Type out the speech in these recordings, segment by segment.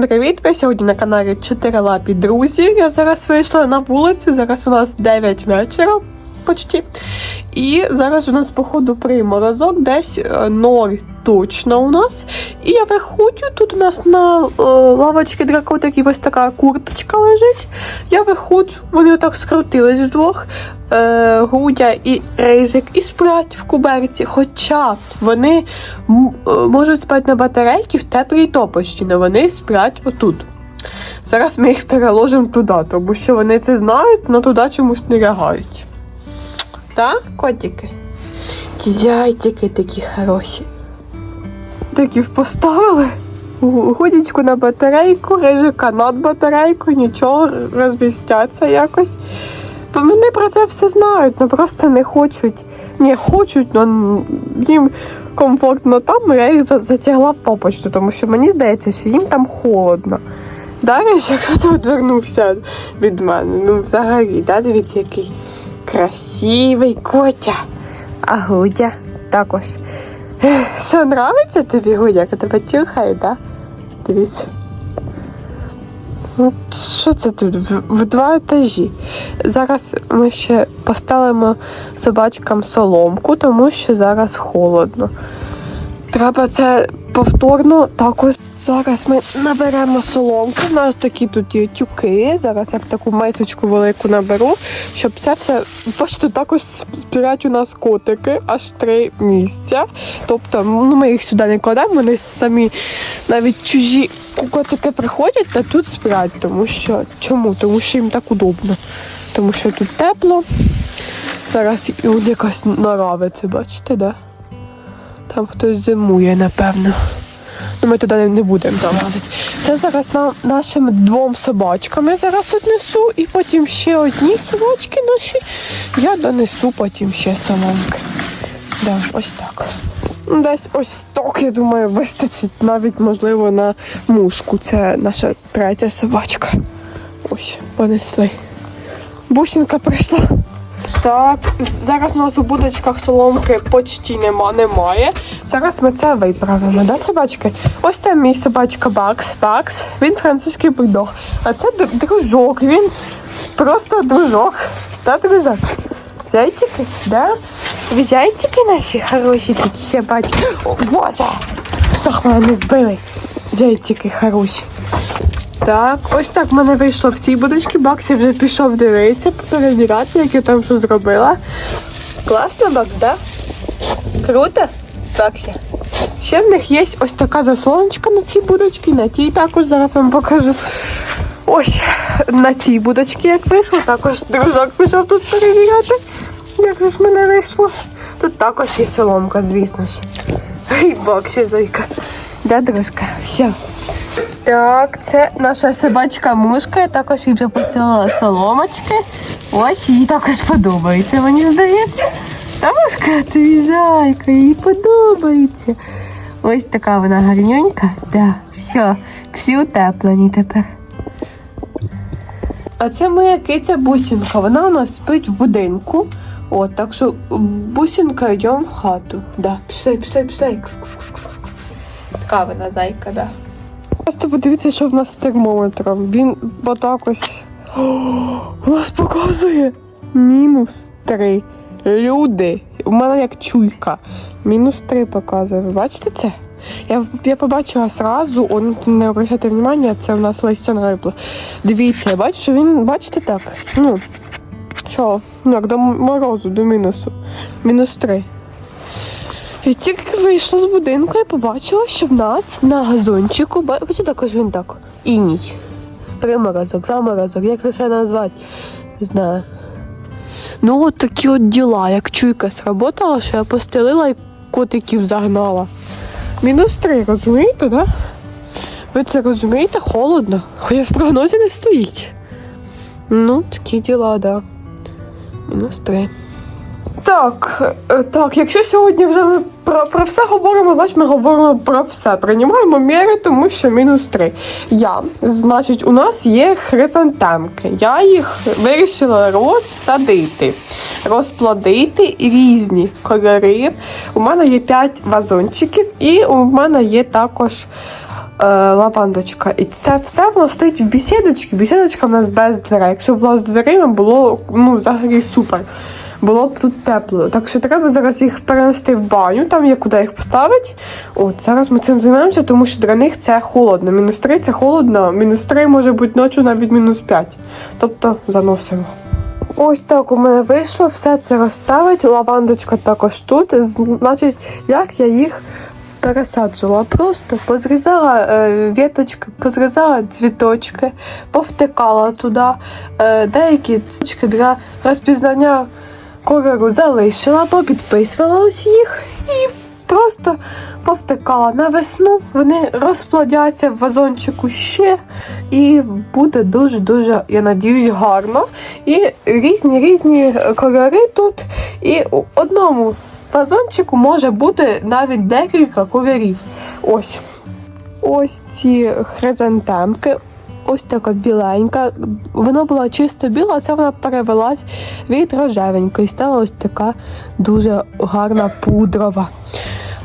Привіт! Ви сьогодні на каналі Чотирилапі Друзі. Я зараз вийшла на вулицю, зараз у нас 9 вечора почти. І зараз у нас, походу, приморозок, десь е, ноль точно у нас. І я виходжу, тут у нас на е, лавочці для котиків ось така курточка лежить. Я виходжу, вони отак скрутились вдвох. Е, Грудя і рейзик і сплять в куберці. Хоча вони е, можуть спати на батарейки в теплій топощі, але вони сплять отут. Зараз ми їх переложимо туди, тому що вони це знають, але туди чомусь не лягають. Так, котики? Ті зайчики такі хороші. Такі поставили. Гудічку на батарейку, рижика над батарейку, нічого, розмістяться якось. Бо Вони про це все знають, але просто не хочуть. Не хочуть, але їм комфортно там, я їх затягла в топочку, тому що мені здається, що їм там холодно. Далі ще хто відвернувся від мене. Ну, взагалі, да, дивіться, який красивий котя. А Гудя також. Що, нравиться тобі Гудя, тебе тюхає, да? Дивіться. Ну, Що це тут? В, в два етажі. Зараз ми ще поставимо собачкам соломку, тому що зараз холодно. Треба це повторно також. Зараз ми наберемо соломку. У нас такі тут є тюки. Зараз я таку мисочку велику наберу, щоб це все. Бачите, також сплять у нас котики, аж три місця. Тобто, ну ми їх сюди не кладемо, вони самі навіть чужі котики приходять та тут сплять. Тому що чому? Тому що їм так удобно. Тому що тут тепло. Зараз якась наравиться, бачите, да? Там хтось зимує, напевно. Ну, ми туди не будемо заводити. Це зараз нам нашим двом собачкам я зараз тут несу, і потім ще одні собачки наші. Я донесу потім ще соломки. Да, ось так. Ну, Десь ось так, я думаю, вистачить навіть, можливо, на мушку. Це наша третя собачка. Ось, понесли. Бусинка прийшла. Так, зараз у нас у будочках соломки почти нема, немає. Зараз ми це виправимо, да, собачки? Ось там мій собачка Бакс. Бакс, він французький бульдог. А це дружок, він просто дружок. Та дружок? Зайчики, да? Ви зайчики наші хороші такі, бачу. О, Боже! Ах, мене не збили. Зайчики хороші. Так, ось так в мене вийшло в цій будочці. Бакс я вже пішов дивитися, перевіряти, як я там що зробила. Класно, Бакс, да? Круто? Баксі. Ще в них є ось така заслоночка на цій будочці, на тій також зараз вам покажу. Ось на цій будочці, як вийшло, також дружок пішов тут перевіряти, як же ж мене вийшло. Тут також є соломка, звісно ж. Ай, Баксі, зайка. Да, дружка? Все. Так, це наша собачка мушка. Я також їй вже соломочки. Ось їй також подобається, мені здається. Та мушка тобі зайка, їй подобається. Ось така вона гарнюнька. Да, все, всі утеплені тепер. А це моя киця бусінка. Вона у нас спить в будинку. От, так що бусінка йдемо в хату. Да, пішли, пішли, пішли. Кс-кс-кс-кс-кс. Така вона зайка, да. Просто подивіться, що в нас з термометром. Він отак ось. У нас показує мінус три. Люди. У мене як чуйка. Мінус три показує. Ви бачите це? Я, я побачила зразу, он не обращайте внимання, це у нас листя рибло. Дивіться, бачу, що він, бачите так. Ну, що, як до морозу, до мінусу. Мінус три. Я тільки вийшла з будинку і побачила, що в нас на газончику, ба- бачите, також він так, іній. Приморозок, заморозок, як це ще назвати? Не знаю. Ну, от такі от діла, як чуйка сработала, що я постелила і котиків загнала. Мінус три, розумієте, да? Ви це розумієте? Холодно. Хоча в прогнозі не стоїть. Ну, такі діла, да. Мінус три. Так, е, так, якщо сьогодні вже ми про, про все говоримо, значить ми говоримо про все. Приймаємо міри, тому що мінус 3. Я, значить, у нас є хризантемки. Я їх вирішила розсадити, розплодити різні кольори. У мене є 5 вазончиків, і у мене є також е, лавандочка. І це все воно стоїть в бесідочці. Бесідочка в нас без дверей. Якщо була з дверима, було ну, взагалі супер. Було б тут тепло. Так що треба зараз їх перенести в баню, там є куди їх поставити. От зараз ми цим займаємося, тому що для них це холодно. Мінус 3 це холодно, мінус 3 може бути ночі навіть мінус 5. Тобто заносимо. Ось так у мене вийшло, все це розставить. Лавандочка також тут. Значить, як я їх пересаджувала. Просто позрізала е, віточки, позрізала цвіточки, повтикала туди. Е, деякі цвіточки для розпізнання кольору залишила, попідписувала ось їх і просто повтикала на весну. Вони розплодяться в вазончику ще і буде дуже-дуже, я надіюсь, гарно. І різні різні кольори тут. І у одному вазончику може бути навіть декілька кольорів. Ось. Ось ці хризантемки. Ось така біленька. Вона була чисто біла, а це вона перевелась від рожевенької. Стала ось така дуже гарна пудрова.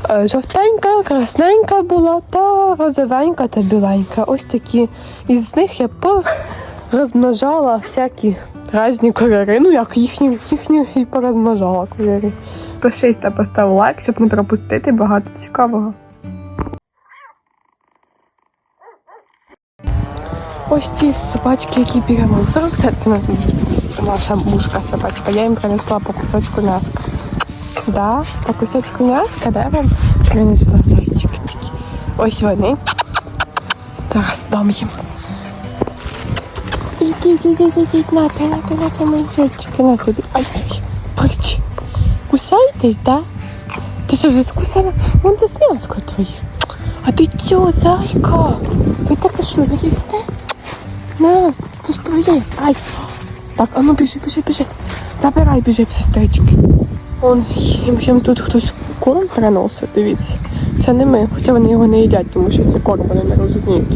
Е, Жовтенька, красненька була, та розовенька та біленька. Ось такі. Із них я порозмножала всякі різні кольори. Ну як їхні, їхні і порозмножала кольори. Пишись та постав лайк, щоб не пропустити багато цікавого. Ось ці собачки, які біля мусорок, це, це наша мушка собачка. Я їм принесла по кусочку м'яска. Да, по кусочку м'яска, де вам принесла зайчики. Ось вони. Зараз дам їм. Ідіть, ідіть, ідіть, нате, нате, нате, мої зайчики, на тобі. Ай, ай, прич. Кусаєтесь, да? Ти що вже скусала? Вон це м'яско твоє. А ти чого, зайка? Ви таке що, не їсте? На, це ж твоє. Ай. Так, а ну біжи, біжи, біжи. Забирай, біжи, сестрички. Он їм, їм тут хтось корм приносить, дивіться. Це не ми, хоча вони його не їдять, тому що це корм, вони не розуміють.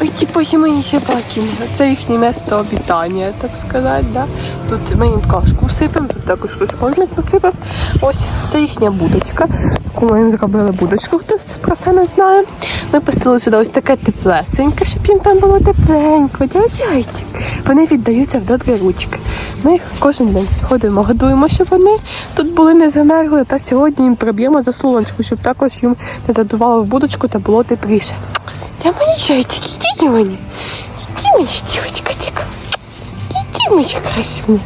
Ой, ті позі мої собаки, це їхнє місце обітання, так сказати, да? Тут ми їм кашку всипемо, тут також хтось кормить посипав. Ось це їхня будочка. Таку ми їм зробили будочку, хтось про це не знає. Ми постелили сюди ось таке теплесеньке, щоб їм там було тепленько. Дядяйчик. Вони віддаються в добрі ручки. Ми кожен день ходимо, годуємо, щоб вони тут були не замерзли. Та сьогодні їм приб'ємо заслоночку, щоб також їм не задувало в будочку та було тепліше. Я мої зайчики, ідіть мені. Іди мені, дівчинка, тіка. Іди мої красуні.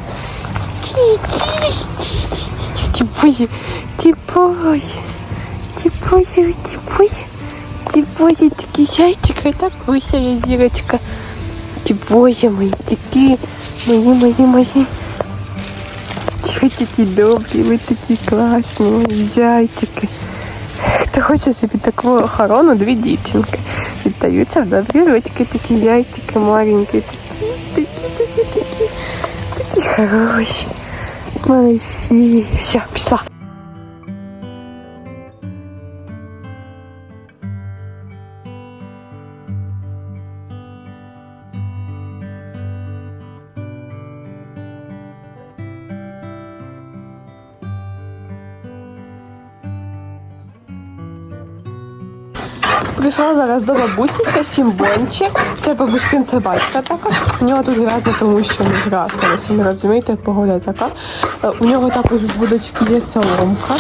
Іди, іди, іди, іди, іди, бої, ти бої, ти бої, ти бої. Ти бої, такі зайчики, так вися зірочка. Ти бої мої, такі, мої, мої, мої. Ви такі добрі, ви такі класні, мої зайчики. Хто хоче собі таку охорону, дві дівчинки. Віддаються в добрі ручки, такі яйчики маленькі, такі, такі, такі, такі, такі хороші. Малыші. Все, пішла. Прийшла зараз до бабусі, сімбончик. Це бабушкин собачка також. У нього тут грязно, тому що не грязно. Ви самі розумієте, погода така. Е, У нього також в будочці є соломка.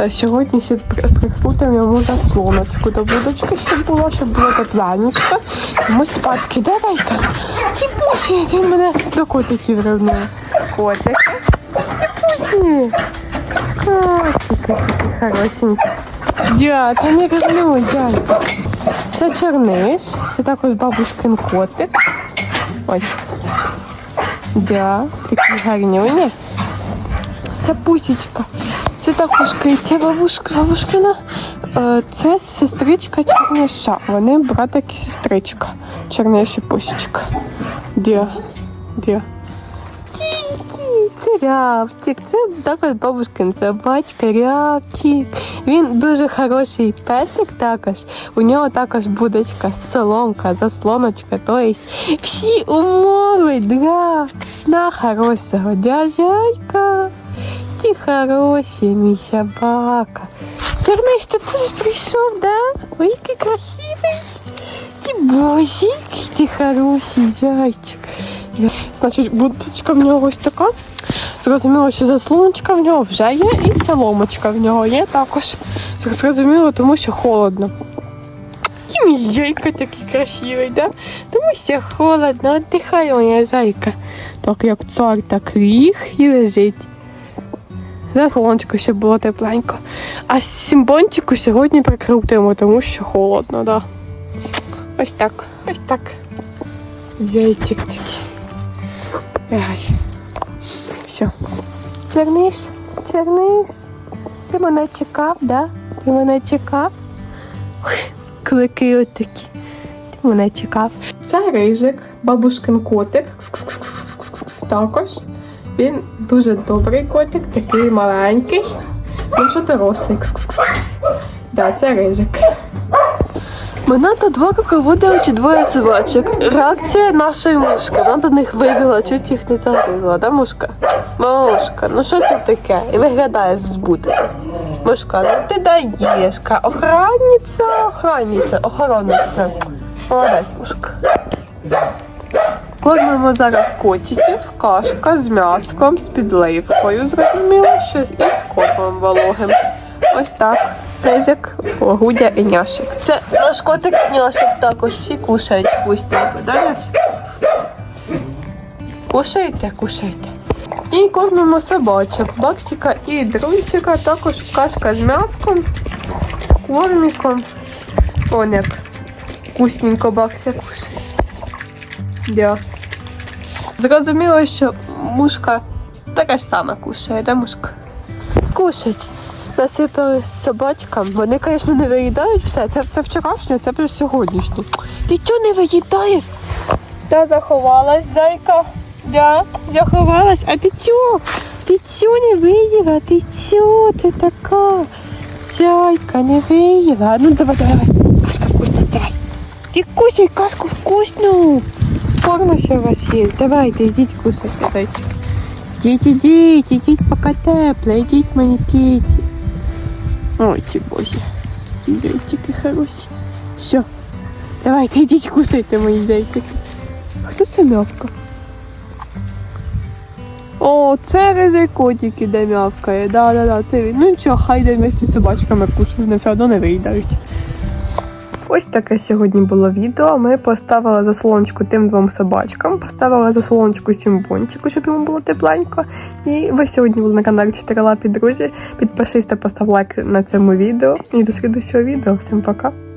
Е, Сьогодні ще при- прикрутимо йому заслоночку до будочки, щоб було, щоб було тепленько. Ми спадки, давай-ка. Ті бусі, він мене до котиків ревнує. Котики. Ті бусі. Котики хорошенькі. Дя, та не ревнуй, дядько. Це черниш, це також бабушкин котик. Ось. Да, такі гарнюні. Це пусічка. Це також киця бабушка, бабушкина. Е, Це сестричка Черниша. Вони братик і сестричка. Черниша пусічка. Де? Де? Ті-ті, Це рябчик, це також бабушкин собачка, рябчик. Він дуже хороший песик також. У нього також будочка, соломка, заслоночка. Тобто всі умови для сна хорошого. Дядяйка, ти хороший, мій собака. Черниш, ти теж прийшов, да? Ой, який красивий. Ти бозик, ти хороший зайчик. Значить, будочка в нього ось така. Зрозуміло, що заслоночка в нього вже є, і соломочка в нього є також. Зрозуміло, тому що холодно. І мій зайка такий красивий, да? Тому що холодно, віддихай, моя зайка. Так як цар так ліг і лежить. Заслоночку ще було тепленько. А сімбончику сьогодні прикрутимо, тому що холодно, да. Ось так, ось так. Зайчик такий. Ай. Все. Черниш, черниш. Ти мене чекав, да? Ти мене чекав? Клики отакі. Ти мене чекав. Це рижик, бабушкин котик. Також. Він дуже добрий котик, такий маленький. Він вже дорослий. Да, це рижик. Мене до двору проводили чи двоє собачок. Реакція нашої мушки. Вона до них вибігла, чуть їх не загризла, да, мушка? Мушка, ну що це таке? І виглядає збутися. Мушка, ну ти даєш. Охранниця, охранниця, охоронниця. Молодець, мушка. Кормимо зараз котиків, кашка з м'яском, з підливкою, зрозуміло, щось і з кормом вологим. Ось так. Ризик, Гудя і няшик. Це наш котик няшик також. Всі кушають няшик? Кушайте, кушайте. І кормимо собачок. Баксика і друнчика, також кашка з м'яском, з корміком. Он як вкусненько бакся кушає. Да. Зрозуміло, що мушка така ж сама кушає, да, мушка? Кушать. Насипали собачкам. Вони, звісно, не виїдають все. Це, це вчорашнє, це вже сьогоднішнє. Ти чого не виїдаєш? Та заховалась, зайка. Да, заховалась. А ти чого? Ти чого не виїла? Ти чого? Ти така? Зайка не виїла. Ну давай, давай, давай. Кашка вкусна, давай. Ти кусай кашку вкусну. Форма ще у вас є. Давайте, йдіть кусайте, зайчик. Ідіть, ідіть, ідіть, поки тепло, ідіть мені кіті. Ой, ті боже. Ті зайчики хороші. Все. Давайте, йдіть кусайте мої зайчики. Хто це мявка? О, це ризик котик іде мявкає. Да, да, да, це він. Ну нічого, хай йде вместе з собачками кушають, вони все одно не виїдають. Ось таке сьогодні було відео. Ми поставили заслоночку тим двом собачкам, поставили заслоночку сімбончику, щоб йому було тепленько. І ви сьогодні були на каналі Чотирилапі друзі. Підпишись та постав лайк на цьому відео. І до слідущого відео. Всім пока!